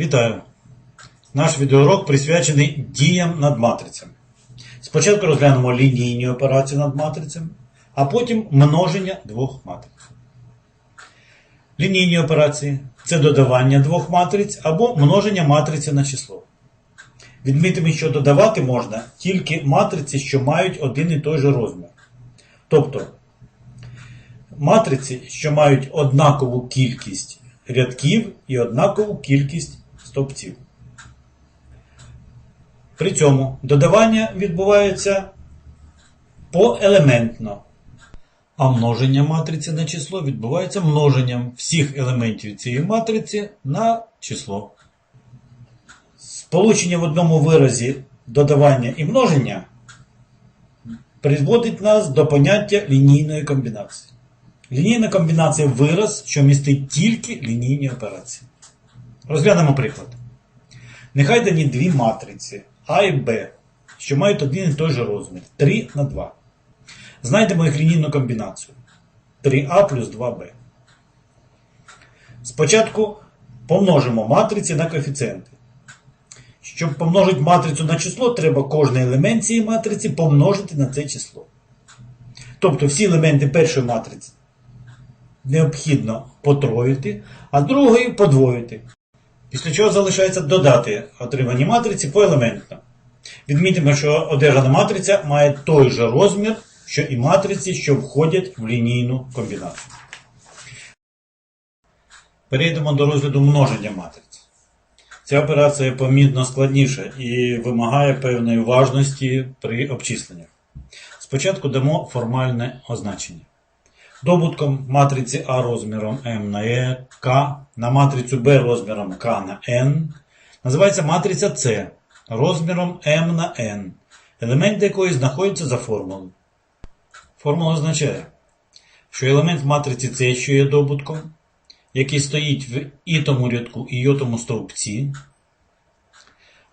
Вітаю! Наш відеоурок присвячений діям над матрицями. Спочатку розглянемо лінійні операції над матрицями, а потім множення двох матриць. Лінійні операції це додавання двох матриць або множення матриці на число. Відмітимо, що додавати можна тільки матриці, що мають один і той же розмір. Тобто матриці, що мають однакову кількість рядків і однакову кількість стовпців. При цьому додавання відбувається поелементно, а множення матриці на число відбувається множенням всіх елементів цієї матриці на число. Сполучення в одному виразі додавання і множення призводить нас до поняття лінійної комбінації. Лінійна комбінація вираз, що містить тільки лінійні операції. Розглянемо приклад. Нехай дані дві матриці А і Б, що мають один і той же розмір 3 на 2. Знайдемо їх лінійну комбінацію 3А плюс 2Б. Спочатку помножимо матриці на коефіцієнти. Щоб помножити матрицю на число, треба кожний елемент цієї матриці помножити на це число. Тобто всі елементи першої матриці необхідно потроїти, а другої подвоїти. Після чого залишається додати отримані матриці поелементно. Відмітимо, що одержана матриця має той же розмір, що і матриці, що входять в лінійну комбінацію. Перейдемо до розгляду множення матриць. Ця операція помітно складніша і вимагає певної важності при обчисленнях. Спочатку дамо формальне означення. Добутком матриці А розміром m на e, К на матрицю Б розміром К на n називається матриця С розміром m на n, елемент якої знаходиться за формулою. Формула означає, що елемент матриці С, що є добутком, який стоїть в ітому рядку і йотому стовпці,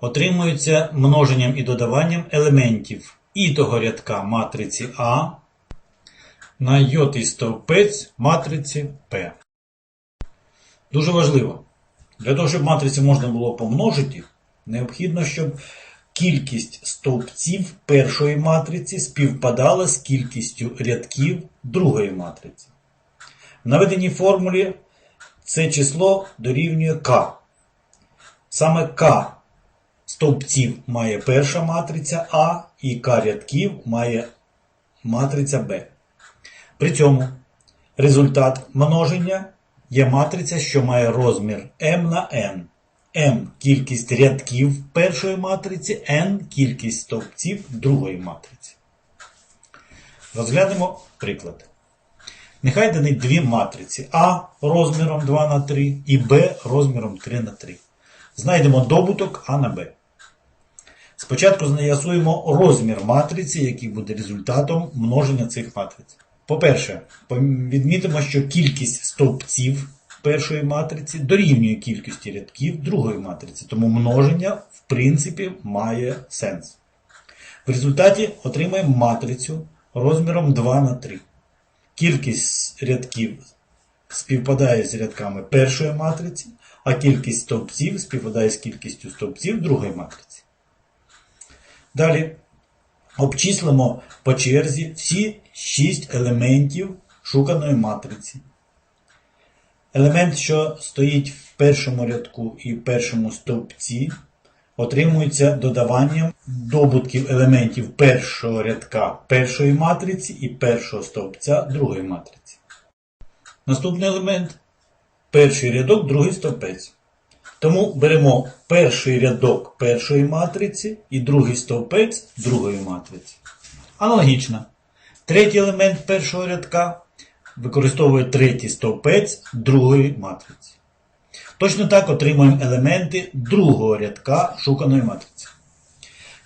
отримується множенням і додаванням елементів ітого рядка матриці А на йотий стовпець матриці P. Дуже важливо. Для того, щоб матриці можна було помножити, необхідно, щоб кількість стовпців першої матриці співпадала з кількістю рядків другої матриці. В наведеній формулі це число дорівнює k. Саме k стовпців має перша матриця А і k рядків має матриця Б. При цьому результат множення є матриця, що має розмір m на n. m кількість рядків першої матриці, n кількість стовпців другої матриці. Розглянемо приклад. Нехай дані дві матриці А розміром 2 на 3 і Б розміром 3 на 3. Знайдемо добуток А на Б. Спочатку з'ясуємо розмір матриці, який буде результатом множення цих матриць. По-перше, відмітимо, що кількість стовпців першої матриці дорівнює кількості рядків другої матриці, тому множення, в принципі, має сенс. В результаті отримаємо матрицю розміром 2 на 3. Кількість рядків співпадає з рядками першої матриці, а кількість стовпців співпадає з кількістю стовпців другої матриці. Далі обчислимо по черзі всі 6 елементів шуканої матриці. Елемент, що стоїть в першому рядку і першому стовпці, отримується додаванням добутків елементів першого рядка першої матриці і першого стовпця другої матриці. Наступний елемент перший рядок, другий стовпець. Тому беремо перший рядок першої матриці і другий стовпець другої матриці. Аналогічно. Третій елемент першого рядка використовує третій стовпець другої матриці. Точно так отримуємо елементи другого рядка шуканої матриці.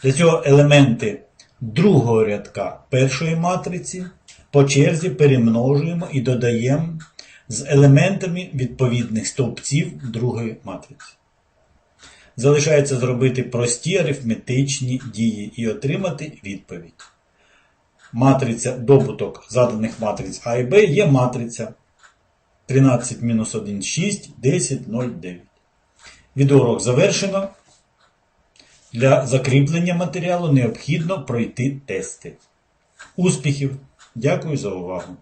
Для цього елементи другого рядка першої матриці по черзі перемножуємо і додаємо з елементами відповідних стовпців другої матриці. Залишається зробити прості арифметичні дії і отримати відповідь матриця добуток заданих матриць А і Б є матриця 13 мінус 1, 6, 10, 0, 9. Відеоурок завершено. Для закріплення матеріалу необхідно пройти тести. Успіхів! Дякую за увагу!